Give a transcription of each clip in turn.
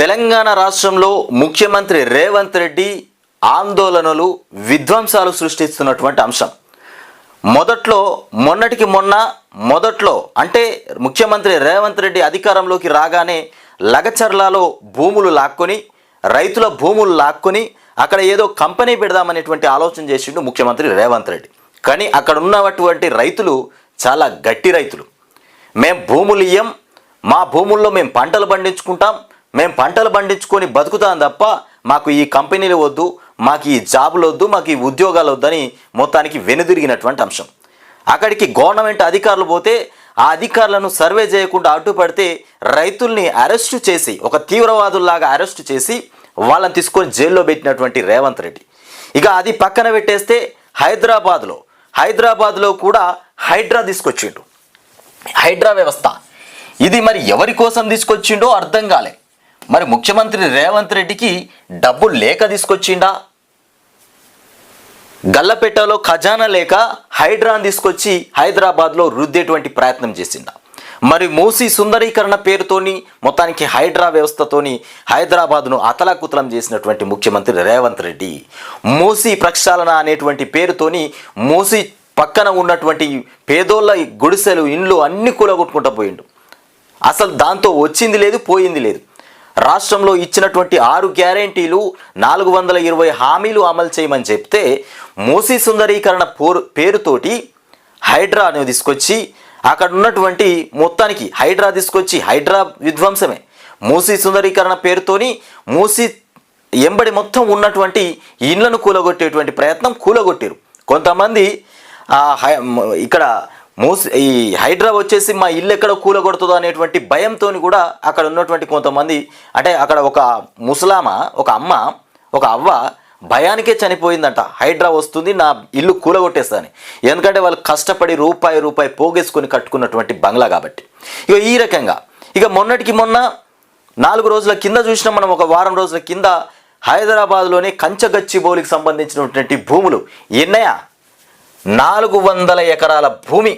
తెలంగాణ రాష్ట్రంలో ముఖ్యమంత్రి రేవంత్ రెడ్డి ఆందోళనలు విధ్వంసాలు సృష్టిస్తున్నటువంటి అంశం. మొదట్లో మొన్నటికి మొన్న మొదట్లో అంటే ముఖ్యమంత్రి రేవంత్ రెడ్డి అధికారంలోకి రాగానే లగచర్లలో భూములు లాక్కొని రైతుల భూములు లాక్కొని అక్కడ ఏదో కంపెనీ పెడదామనేటువంటి ఆలోచన చేసిండు ముఖ్యమంత్రి రేవంత్ రెడ్డి. కానీ అక్కడ ఉన్నటువంటి రైతులు చాలా గట్టి రైతులు. మేం భూములు ఇయ్యం మా భూముల్లో మేము పంటలు పండించుకుంటాం మేము పంటలు పండించుకొని బతుకుతాం తప్ప మాకు ఈ కంపెనీలు వద్దు మాకు ఈ జాబులు వద్దు మాకు ఈ ఉద్యోగాలు వద్దని మొత్తానికి వెనుదిరిగినటువంటి అంశం. అక్కడికి గవర్నమెంట్ అధికారులు పోతే ఆ అధికారులను సర్వే చేయకుండా అడ్డుపడితే రైతుల్ని అరెస్టు చేసి ఒక తీవ్రవాదుల్లాగా అరెస్టు చేసి వాళ్ళని తీసుకొని జైల్లో పెట్టినటువంటి రేవంత్ రెడ్డి. ఇక అది పక్కన పెట్టేస్తే హైదరాబాద్లో హైదరాబాద్లో కూడా హైడ్రా తీసుకొచ్చిండు. హైడ్రా వ్యవస్థ. ఇది మరి ఎవరి కోసం తీసుకొచ్చిండో అర్థం కాలే. మరి ముఖ్యమంత్రి రేవంత్ రెడ్డికి డబ్బు లేక తీసుకొచ్చిండా? గల్లపెట్టలో ఖజానా లేక హైడ్రాన్ తీసుకొచ్చి హైదరాబాద్లో రుద్దేటువంటి ప్రయత్నం చేసిండా? మరి మూసి సుందరీకరణ పేరుతోని మొత్తానికి హైడ్రా వ్యవస్థతోని హైదరాబాద్ను అతలాకుతలం చేసినటువంటి ముఖ్యమంత్రి రేవంత్ రెడ్డి మూసి ప్రక్షాళన అనేటువంటి పేరుతోని మూసి పక్కన ఉన్నటువంటి పేదోళ్ళ గుడిసెలు ఇండ్లు అన్ని కూలగొట్టుకుంటూ పోయిండు. అసలు దాంతో వచ్చింది లేదు పోయింది లేదు. రాష్ట్రంలో ఇచ్చినటువంటి ఆరు గ్యారంటీలు నాలుగు వందల ఇరవై హామీలు అమలు చేయమని చెప్తే మోసీ సుందరీకరణ పోరు పేరుతోటి హైడ్రాను తీసుకొచ్చి అక్కడ ఉన్నటువంటి మొత్తానికి హైడ్రా తీసుకొచ్చి హైడ్రా విధ్వంసమే. మూసీ సుందరీకరణ పేరుతోని మూసీ ఎంబడి మొత్తం ఉన్నటువంటి ఇండ్లను కూలగొట్టేటువంటి ప్రయత్నం కూలగొట్టారు. కొంతమంది హై- ఇక్కడ మూసి ఈ హైడ్రా వచ్చేసి మా ఇల్లు ఎక్కడ కూలగొడుతుందో అనేటువంటి భయంతో కూడా అక్కడ ఉన్నటువంటి కొంతమంది అంటే అక్కడ ఒక ముసలామ ఒక అమ్మ ఒక అవ్వ భయానికే చనిపోయిందంట. హైడ్రా వస్తుంది నా ఇల్లు కూలగొట్టేస్తాను ఎందుకంటే వాళ్ళు కష్టపడి రూపాయి రూపాయి పోగేసుకొని కట్టుకున్నటువంటి బంగ్లా కాబట్టి. ఇక ఈ రకంగా ఇక మొన్నటికి మొన్న నాలుగు రోజుల కింద చూసిన మనం ఒక వారం రోజుల కింద హైదరాబాద్లోని కంచగచ్చిబౌలికి సంబంధించినటువంటి భూములు ఎన్నయా నాలుగు వందల ఎకరాల భూమి.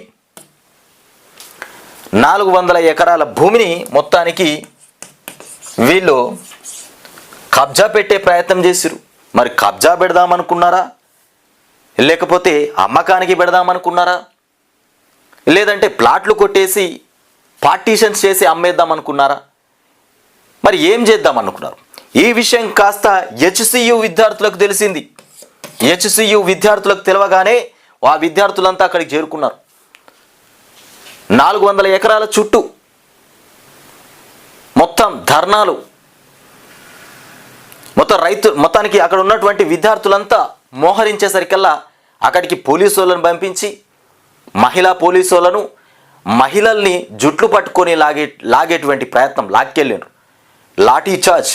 నాలుగు వందల ఎకరాల భూమిని మొత్తానికి వీళ్ళు కబ్జా పెట్టే ప్రయత్నం చేసిరు మరి కబ్జా పెడదామనుకున్నారా? లేకపోతే అమ్మకానికి పెడదామనుకున్నారా? లేదంటే ప్లాట్లు కొట్టేసి పార్టీషన్స్ చేసి అమ్మేద్దాం అనుకున్నారా మరి ఏం చేద్దాం అనుకున్నారు ఈ విషయం కాస్త హెచ్సియు విద్యార్థులకు తెలిసింది. హెచ్సియు విద్యార్థులకు తెలవగానే ఆ విద్యార్థులంతా అక్కడికి చేరుకున్నారు. నాలుగు వందల ఎకరాల చుట్టూ మొత్తం ధర్నాలు. మొత్తం రైతు మొత్తానికి అక్కడ ఉన్నటువంటి విద్యార్థులంతా మోహరించేసరికల్లా అక్కడికి పోలీసు వాళ్ళని పంపించి మహిళా పోలీసు వాళ్ళను మహిళల్ని జుట్లు పట్టుకొని లాగే లాగేటువంటి ప్రయత్నం లాక్కెళ్ళారు లాఠీ చార్జ్.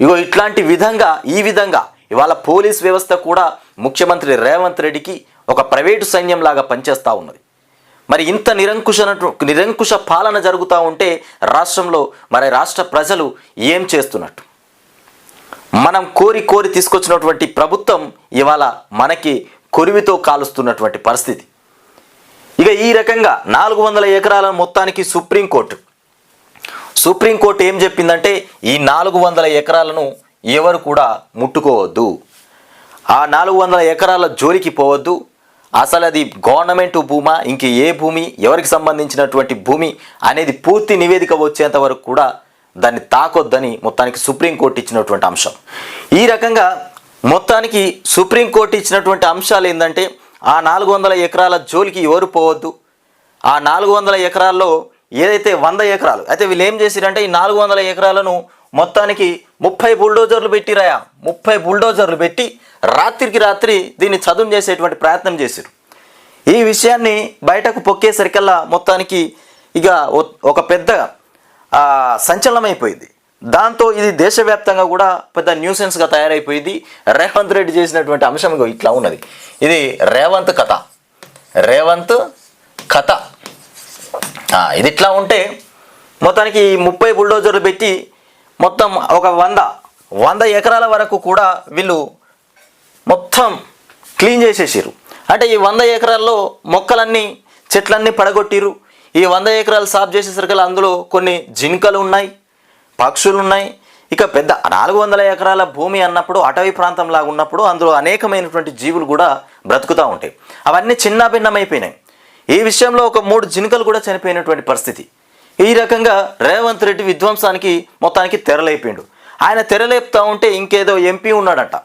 ఇగో ఇట్లాంటి విధంగా ఈ విధంగా ఇవాళ పోలీస్ వ్యవస్థ కూడా ముఖ్యమంత్రి రేవంత్ రెడ్డికి ఒక ప్రైవేటు సైన్యం లాగా పనిచేస్తూ ఉన్నది. మరి ఇంత నిరంకుశ నిరంకుశ పాలన జరుగుతూ ఉంటే రాష్ట్రంలో మరి రాష్ట్ర ప్రజలు ఏం చేస్తున్నట్టు? మనం కోరి కోరి తీసుకొచ్చినటువంటి ప్రభుత్వం ఇవాళ మనకి కొరివితో కాలుస్తున్నటువంటి పరిస్థితి. ఇక ఈ రకంగా నాలుగు వందల ఎకరాల మొత్తానికి సుప్రీంకోర్టు. సుప్రీంకోర్టు ఏం చెప్పిందంటే ఈ నాలుగు వందల ఎకరాలను ఎవరు కూడా ముట్టుకోవద్దు. ఆ నాలుగు వందల ఎకరాల జోలికి పోవద్దు. అసలు అది గవర్నమెంట్ భూమా? ఇంక ఏ భూమి? ఎవరికి సంబంధించినటువంటి భూమి? అనేది పూర్తి నివేదిక వచ్చేంత వరకు కూడా దాన్ని తాకొద్దని మొత్తానికి సుప్రీంకోర్టు ఇచ్చినటువంటి అంశం. ఈ రకంగా మొత్తానికి సుప్రీంకోర్టు ఇచ్చినటువంటి అంశాలు ఏంటంటే ఆ నాలుగు వందల ఎకరాల జోలికి ఎవరు పోవద్దు? ఆ నాలుగు వందల ఎకరాల్లో ఏదైతే వంద ఎకరాలు అయితే వీళ్ళు ఏం చేసిరంటే ఈ నాలుగు వందల ఎకరాలను మొత్తానికి ముప్పై బుల్డోజర్లు పెట్టిరాయా? ముప్పై బుల్డోజర్లు పెట్టి రాత్రికి రాత్రి దీన్ని చదును చేసేటువంటి ప్రయత్నం చేశారు. ఈ విషయాన్ని బయటకు పొక్కేసరికల్లా మొత్తానికి ఇక ఒక పెద్ద సంచలనమైపోయింది. దాంతో ఇది దేశవ్యాప్తంగా కూడా పెద్ద న్యూసెన్స్గా తయారైపోయింది. రేవంత్ రెడ్డి చేసినటువంటి అంశం ఇట్లా ఉన్నది. ఇది రేవంత్ కథ. రేవంత్ కథ. ఇది ఇట్లా ఉంటే మొత్తానికి ముప్పై బుల్డోజర్లు పెట్టి మొత్తం ఒక వంద వంద ఎకరాల వరకు కూడా వీళ్ళు మొత్తం క్లీన్ చేసేసారు అంటే ఈ వంద ఎకరాల్లో మొక్కలన్నీ చెట్లన్నీ పడగొట్టిరు ఈ వంద ఎకరాలు సాఫ్ చేసేసరికి అందులో కొన్ని జింకలు ఉన్నాయి పక్షులు ఉన్నాయి. ఇక పెద్ద నాలుగు వందల ఎకరాల భూమి అన్నప్పుడు అటవీ ప్రాంతం లాగా ఉన్నప్పుడు అందులో అనేకమైనటువంటి జీవులు కూడా బ్రతుకుతూ ఉంటాయి అవన్నీ చిన్న భిన్నమైపోయినాయి ఈ విషయంలో ఒక మూడు జినుకలు కూడా చనిపోయినటువంటి పరిస్థితి. ఈ రకంగా రేవంత్ రెడ్డి విధ్వంసానికి మొత్తానికి తెరలేపిండు. ఆయన తెరలేపుతూ ఉంటే ఇంకేదో ఎంపీ ఉన్నాడట.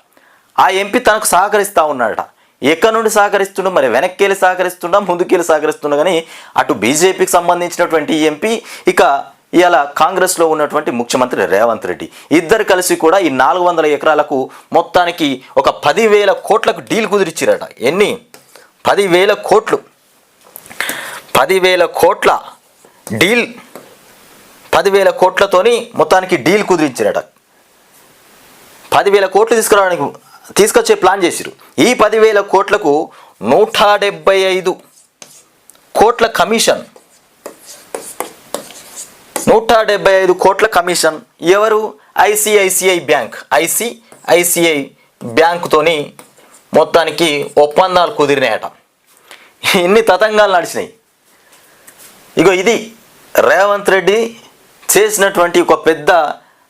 ఆ ఎంపీ తనకు సహకరిస్తూ ఉన్నాడట. ఎక్కడి నుండి సహకరిస్తుండో మరి వెనక్కి వెళ్ళి సహకరిస్తుండా ముందుకు వెళ్ళి కానీ అటు బీజేపీకి సంబంధించినటువంటి ఎంపీ ఇక ఇలా కాంగ్రెస్లో ఉన్నటువంటి ముఖ్యమంత్రి రేవంత్ రెడ్డి. ఇద్దరు కలిసి కూడా ఈ నాలుగు వందల ఎకరాలకు మొత్తానికి ఒక పదివేల కోట్లకు డీల్ కుదిరిచ్చిరట. ఎన్ని? పదివేల కోట్లు. పదివేల కోట్ల డీల్ పదివేల కోట్లతోని మొత్తానికి డీల్ కుదిరించారట పదివేల కోట్లు తీసుకురావడానికి తీసుకొచ్చే ప్లాన్ చేసిరు ఈ పదివేల కోట్లకు నూట డెబ్బై ఐదు కోట్ల కమిషన్. నూట డెబ్బై ఐదు కోట్ల కమిషన్. ఎవరు? ICICI bank. ఐసిఐసిఐ బ్యాంకుతోని మొత్తానికి ఒప్పందాలు కుదిరినాయట. ఇన్ని తతంగాలు నడిచినాయి. ఇగో ఇది రేవంత్ రెడ్డి చేసినటువంటి ఒక పెద్ద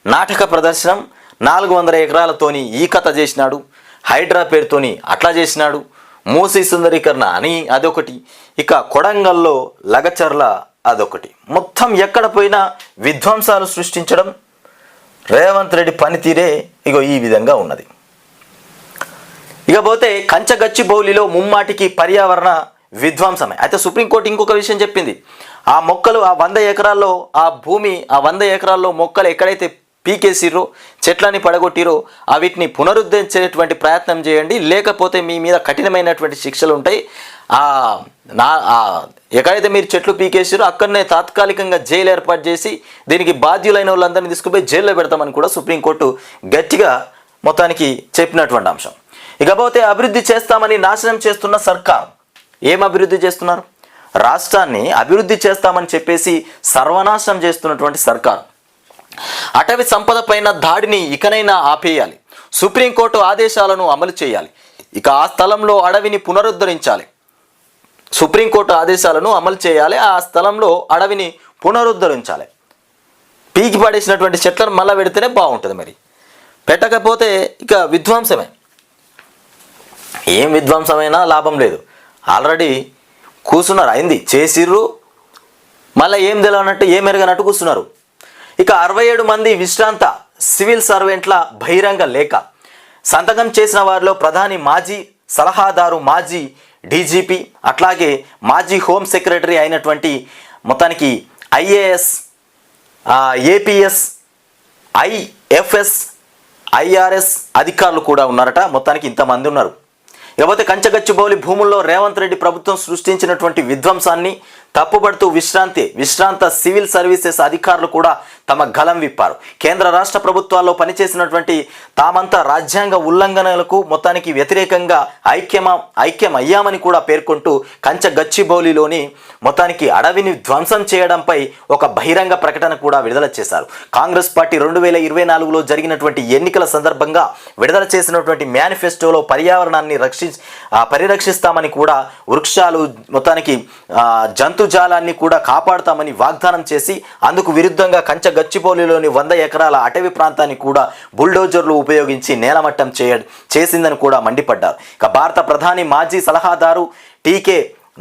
నాటక ప్రదర్శనం. నాలుగు వందల ఎకరాలతోని ఈ కథ చేసినాడు. హైడ్రా పేరుతోని అట్లా చేసినాడు. మూసీ సుందరీకరణ అని అదొకటి. ఇక కొడంగల్లో లగచర్ల అదొకటి. మొత్తం ఎక్కడ పోయినా విధ్వంసాలు సృష్టించడం రేవంత్ రెడ్డి పనితీరే ఇగో ఈ విధంగా ఉన్నది. ఇకపోతే కంచగచ్చిబౌలిలో ముమ్మాటికి పర్యావరణ విధ్వంసమే. అయితే సుప్రీంకోర్టు ఇంకొక విషయం చెప్పింది. ఆ మొక్కలు ఆ వంద ఎకరాల్లో ఆ భూమి ఆ వంద ఎకరాల్లో మొక్కలు ఎక్కడైతే పీకేసిర్రో చెట్లని పడగొట్టిరో ఆ వీటిని పునరుద్ధరించేటువంటి ప్రయత్నం చేయండి. లేకపోతే మీ మీద కఠినమైనటువంటి శిక్షలు ఉంటాయి. ఆ నా ఎక్కడైతే మీరు చెట్లు పీకేసిరో అక్కడనే తాత్కాలికంగా జైలు ఏర్పాటు చేసి దీనికి బాధ్యులైన వాళ్ళందరినీ తీసుకుపోయి జైల్లో పెడతామని కూడా సుప్రీంకోర్టు గట్టిగా మొత్తానికి చెప్పినటువంటి అంశం. ఇకపోతే అభివృద్ధి చేస్తామని నాశనం చేస్తున్న సర్కార్ ఏం అభివృద్ధి చేస్తున్నారు? రాష్ట్రాన్ని అభివృద్ధి చేస్తామని చెప్పేసి సర్వనాశనం చేస్తున్నటువంటి సర్కార్ అటవీ సంపద పైన దాడిని ఇకనైనా ఆపేయాలి. సుప్రీంకోర్టు ఆదేశాలను అమలు చేయాలి. ఇక ఆ స్థలంలో అడవిని పునరుద్ధరించాలి. సుప్రీంకోర్టు ఆదేశాలను అమలు చేయాలి. ఆ స్థలంలో అడవిని పునరుద్ధరించాలి. పీకి పడేసినటువంటి చెట్లను మళ్ళీ పెడితేనే బాగుంటుంది మరి. పెట్టకపోతే ఇక విధ్వంసమే. ఏం విధ్వంసమైనా లాభం లేదు. ఆల్రెడీ కూర్చున్నారు. అయింది. చేసిర్రు. మళ్ళీ ఏం తెలియనట్టు ఏం ఎరగనట్టు కూర్చున్నారు. ఇక అరవై ఏడు మంది విశ్రాంత సివిల్ సర్వెంట్ల బహిరంగ లేఖ. సంతకం చేసిన వారిలో ప్రధాని మాజీ సలహాదారు మాజీ డీజీపీ అట్లాగే మాజీ హోమ్ సెక్రటరీ అయినటువంటి మొత్తానికి ఐఏఎస్ ఏపీఎస్ ఐఎఫ్ఎస్ ఐఆర్ఎస్ అధికారులు కూడా ఉన్నారట. మొత్తానికి ఇంతమంది ఉన్నారు. ఇకపోతే కంచగచ్చిబౌలి భూముల్లో రేవంత్ రెడ్డి ప్రభుత్వం సృష్టించినటువంటి విధ్వంసాన్ని తప్పుపడుతూ విశ్రాంతి విశ్రాంత సివిల్ సర్వీసెస్ అధికారులు కూడా తమ గలం విప్పారు. కేంద్ర రాష్ట్ర ప్రభుత్వాల్లో పనిచేసినటువంటి తామంతా రాజ్యాంగ ఉల్లంఘనలకు మొత్తానికి వ్యతిరేకంగా ఐక్యమా ఐక్యమయ్యామని కూడా పేర్కొంటూ కంచ గచ్చిబౌలిలోని మొత్తానికి అడవిని ధ్వంసం చేయడంపై ఒక బహిరంగ ప్రకటన కూడా విడుదల చేశారు. కాంగ్రెస్ పార్టీ రెండు వేల ఇరవై నాలుగులో జరిగినటువంటి ఎన్నికల సందర్భంగా విడుదల చేసినటువంటి మేనిఫెస్టోలో పర్యావరణాన్ని రక్షి పరిరక్షిస్తామని కూడా వృక్షాలు మొత్తానికి జంతు జంతుజాలాన్ని కూడా కాపాడుతామని వాగ్దానం చేసి అందుకు విరుద్ధంగా కంచ గచ్చిపోలిలోని వంద ఎకరాల అటవీ ప్రాంతాన్ని కూడా బుల్డోజర్లు ఉపయోగించి నేలమట్టం చేయ చేసిందని కూడా మండిపడ్డారు. ఇక భారత ప్రధాని మాజీ సలహాదారు టీకే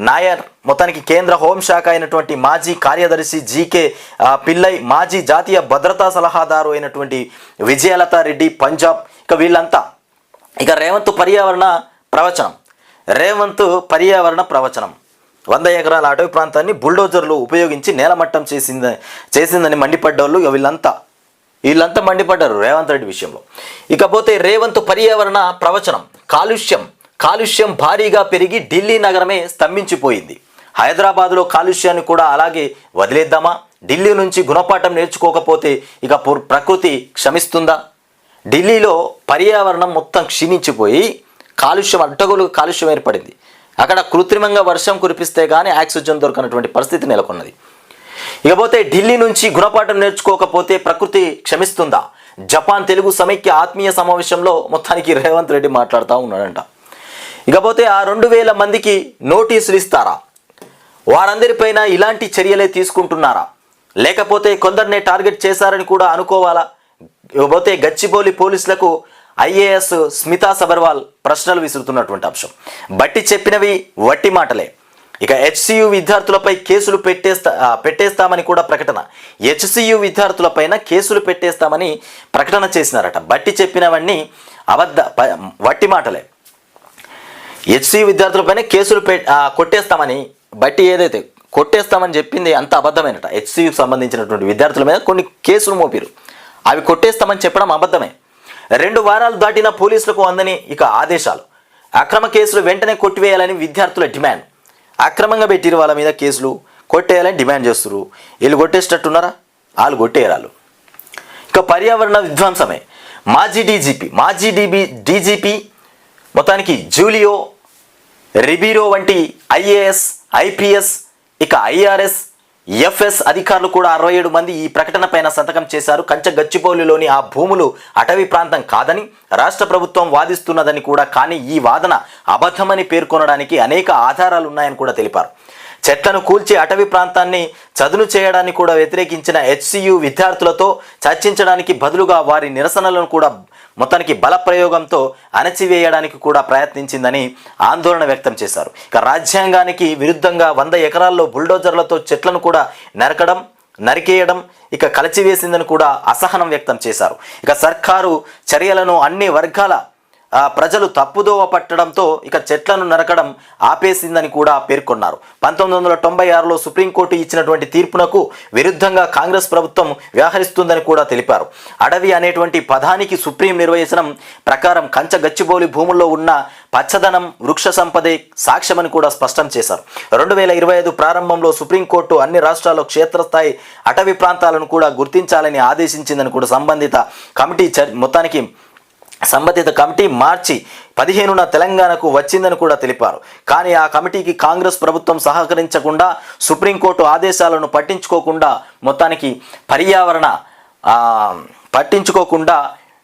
నాయర్ మొత్తానికి కేంద్ర హోంశాఖ అయినటువంటి మాజీ కార్యదర్శి జీకే పిల్లై మాజీ జాతీయ భద్రతా సలహాదారు అయినటువంటి విజయలతారెడ్డి పంజాబ్ ఇక వీళ్ళంతా. ఇక రేవంత్ పర్యావరణ ప్రవచనం. రేవంత్ పర్యావరణ ప్రవచనం. వంద ఎకరాల అటవీ ప్రాంతాన్ని బుల్డోజర్లు ఉపయోగించి నేలమట్టం చేసింద చేసిందని మండిపడ్డోళ్ళు వీళ్ళంతా. వీళ్ళంతా మండిపడ్డారు రేవంత్ రెడ్డి విషయంలో. ఇకపోతే రేవంత్ పర్యావరణ ప్రవచనం కాలుష్యం కాలుష్యం భారీగా పెరిగి ఢిల్లీ నగరమే స్తంభించిపోయింది. హైదరాబాద్లో కాలుష్యాన్ని కూడా అలాగే వదిలేద్దామా? ఢిల్లీ నుంచి గుణపాఠం నేర్చుకోకపోతే ఇక ప్రకృతి క్షమిస్తుందా? ఢిల్లీలో పర్యావరణం మొత్తం క్షీణించిపోయి కాలుష్యం అడ్డగోలు కాలుష్యం ఏర్పడింది. అక్కడ కృత్రిమంగా వర్షం కురిపిస్తే కానీ ఆక్సిజన్ దొరకనటువంటి పరిస్థితి నెలకొన్నది. ఇకపోతే ఢిల్లీ నుంచి గుణపాఠం నేర్చుకోకపోతే ప్రకృతి క్షమిస్తుందా? జపాన్ తెలుగు సమైక్య ఆత్మీయ సమావేశంలో మొత్తానికి రేవంత్ రెడ్డి మాట్లాడుతూ ఉన్నాడంట. ఇకపోతే ఆ రెండు వేల మందికి నోటీసులు ఇస్తారా? వారందరిపైన ఇలాంటి చర్యలే తీసుకుంటున్నారా? లేకపోతే కొందరినే టార్గెట్ చేశారని కూడా అనుకోవాలా? ఇకపోతే గచ్చిబౌలి పోలీసులకు ఐఏఎస్ స్మితా సబర్వాల్ ప్రశ్నలు విసురుతున్నటువంటి అంశం. బట్టి చెప్పినవి వట్టి మాటలే. ఇక హెచ్సియు విద్యార్థులపై కేసులు పెట్టేస్తా పెట్టేస్తామని కూడా ప్రకటన. హెచ్సియు విద్యార్థులపైన కేసులు పెట్టేస్తామని ప్రకటన చేసినారట. బట్టి చెప్పినవన్నీ అబద్ధ ప- వట్టి మాటలే. హెచ్సియు విద్యార్థులపైన కేసులు పె కొట్టేస్తామని బట్టి ఏదైతే కొట్టేస్తామని చెప్పింది అంత అబద్ధమేనట. హెచ్సియుకి సంబంధించినటువంటి విద్యార్థుల మీద కొన్ని కేసులు మోపిరు. అవి కొట్టేస్తామని చెప్పడం అబద్ధమే. రెండు వారాలు దాటిన పోలీసులకు అందని ఇక ఆదేశాలు. అక్రమ కేసులు వెంటనే కొట్టివేయాలని విద్యార్థుల డిమాండ్. అక్రమంగా పెట్టిన వాళ్ళ మీద కేసులు కొట్టేయాలని డిమాండ్ చేస్తున్నారు వీళ్ళు కొట్టేసేటట్టున్నారా వాళ్ళు కొట్టేయరాలు ఇక పర్యావరణ విధ్వంసమే. మాజీ డీజీపీ మాజీ డీబీ డీజీపీ మొత్తానికి జూలియో రిబీరో వంటి ఐఏఎస్ ఐపీఎస్ ఇక ఐఆర్ఎస్ ఎఫ్ఎస్ అధికారులు కూడా అరవై ఏడు మంది ఈ ప్రకటన పైన సంతకం చేశారు. కంచ గచ్చిపౌలిలోని ఆ భూములు అటవీ ప్రాంతం కాదని రాష్ట్ర ప్రభుత్వం వాదిస్తున్నదని కూడా కానీ ఈ వాదన అబద్ధమని పేర్కొనడానికి అనేక ఆధారాలు ఉన్నాయని కూడా తెలిపారు. చెట్లను కూల్చి అటవీ ప్రాంతాన్ని చదును చేయడాన్ని కూడా వ్యతిరేకించిన హెచ్సియు విద్యార్థులతో చర్చించడానికి బదులుగా వారి నిరసనలను కూడా మొత్తానికి బలప్రయోగంతో అణచివేయడానికి కూడా ప్రయత్నించిందని ఆందోళన వ్యక్తం చేశారు. ఇక రాజ్యాంగానికి విరుద్ధంగా వంద ఎకరాల్లో బుల్డోజర్లతో చెట్లను కూడా నరకడం నరికేయడం ఇక కలిచివేసిందని కూడా అసహనం వ్యక్తం చేశారు. ఇక సర్కారు చర్యలను అన్ని వర్గాల ప్రజలు తప్పుదోవ పట్టడంతో ఇక చెట్లను నరకడం ఆపేసిందని కూడా పేర్కొన్నారు. పంతొమ్మిది వందల తొంభై ఆరులో సుప్రీంకోర్టు ఇచ్చినటువంటి తీర్పునకు విరుద్ధంగా కాంగ్రెస్ ప్రభుత్వం వ్యవహరిస్తుందని కూడా తెలిపారు. అడవి అనేటువంటి పదానికి సుప్రీం నిర్వచనం ప్రకారం కంచ గచ్చిబౌలి భూముల్లో ఉన్న పచ్చదనం వృక్ష సంపదే సాక్ష్యమని కూడా స్పష్టం చేశారు. రెండు వేల ఇరవై ఐదు ప్రారంభంలో సుప్రీంకోర్టు అన్ని రాష్ట్రాల్లో క్షేత్రస్థాయి అటవీ ప్రాంతాలను కూడా గుర్తించాలని ఆదేశించిందని కూడా సంబంధిత కమిటీ మొత్తానికి సంబంధిత కమిటీ మార్చి పదిహేనున తెలంగాణకు వచ్చిందని కూడా తెలిపారు. కానీ ఆ కమిటీకి కాంగ్రెస్ ప్రభుత్వం సహకరించకుండా సుప్రీంకోర్టు ఆదేశాలను పట్టించుకోకుండా మొత్తానికి పర్యావరణ పట్టించుకోకుండా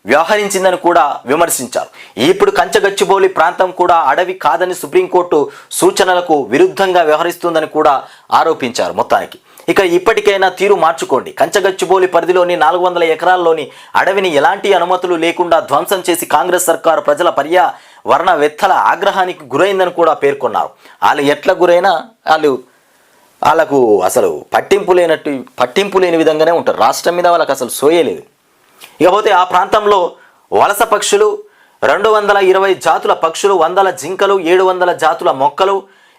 వ్యవహరించిందని కూడా విమర్శించారు. ఇప్పుడు కంచగచ్చిబౌలి ప్రాంతం కూడా అడవి కాదని సుప్రీంకోర్టు సూచనలకు విరుద్ధంగా వ్యవహరిస్తుందని కూడా ఆరోపించారు మొత్తానికి. ఇక ఇప్పటికైనా తీరు మార్చుకోండి. కంచగచ్చిబౌలి పరిధిలోని నాలుగు వందల ఎకరాల్లోని అడవిని ఎలాంటి అనుమతులు లేకుండా ధ్వంసం చేసి కాంగ్రెస్ సర్కారు ప్రజల పర్యావరణ వెత్తల ఆగ్రహానికి గురైందని కూడా పేర్కొన్నారు. వాళ్ళు ఎట్లా గురైనా వాళ్ళు వాళ్ళకు అసలు పట్టింపు లేనట్టు పట్టింపు లేని విధంగానే ఉంటారు. రాష్ట్రం మీద వాళ్ళకి అసలు సోయలేదు ఇకపోతే ఆ ప్రాంతంలో వలస పక్షులు రెండు వందల ఇరవై జాతుల పక్షులు వందల జింకలు ఏడు వందల జాతుల మొక్కలు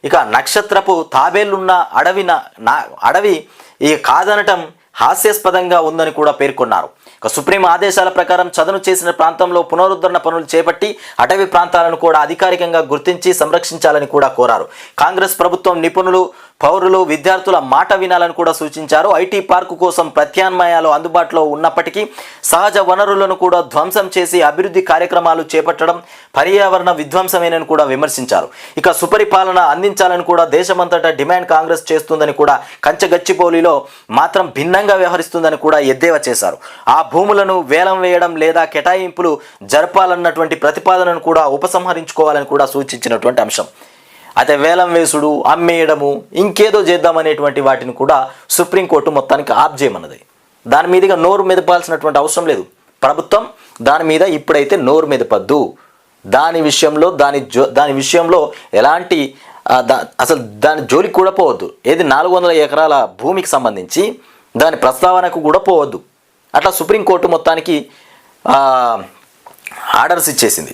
ఇక నక్షత్రపు తాబేళ్ళున్న అడవి నా- అడవి ఈ కాదనటం హాస్యాస్పదంగా ఉందని కూడా పేర్కొన్నారు. ఇక సుప్రీం ఆదేశాల ప్రకారం చదును చేసిన ప్రాంతంలో పునరుద్ధరణ పనులు చేపట్టి అటవీ ప్రాంతాలను కూడా అధికారికంగా గుర్తించి సంరక్షించాలని కూడా కోరారు. కాంగ్రెస్ ప్రభుత్వం నిపుణులు పౌరులు విద్యార్థుల మాట వినాలని కూడా సూచించారు. ఐటీ పార్కు కోసం ప్రత్యామ్నాయాలు అందుబాటులో ఉన్నప్పటికీ సహజ వనరులను కూడా ధ్వంసం చేసి అభివృద్ధి కార్యక్రమాలు చేపట్టడం పర్యావరణ విధ్వంసమేనని కూడా విమర్శించారు. ఇక సుపరిపాలన అందించాలని కూడా దేశమంతటా డిమాండ్ కాంగ్రెస్ చేస్తుందని కూడా కంచగచ్చిపోలిలో మాత్రం భిన్నంగా వ్యవహరిస్తుందని కూడా ఎద్దేవా చేశారు. ఆ భూములను వేలం వేయడం లేదా కేటాయింపులు జరపాలన్నటువంటి ప్రతిపాదనను కూడా ఉపసంహరించుకోవాలని కూడా సూచించినటువంటి అంశం. అయితే వేలం వేసుడు అమ్మేయడము ఇంకేదో చేద్దామనేటువంటి వాటిని కూడా సుప్రీంకోర్టు మొత్తానికి ఆప్ చేయమన్నది. దాని మీదుగా నోరు మెదపాల్సినటువంటి అవసరం లేదు. ప్రభుత్వం దాని మీద ఇప్పుడైతే నోరు మెదపద్దు. దాని విషయంలో దాని జో దాని విషయంలో ఎలాంటి దా అసలు దాని జోలికి కూడా పోవద్దు. ఏది నాలుగు వందల ఎకరాల భూమికి సంబంధించి దాని ప్రస్తావనకు కూడా పోవద్దు. అట్లా సుప్రీంకోర్టు మొత్తానికి ఆర్డర్స్ ఇచ్చేసింది.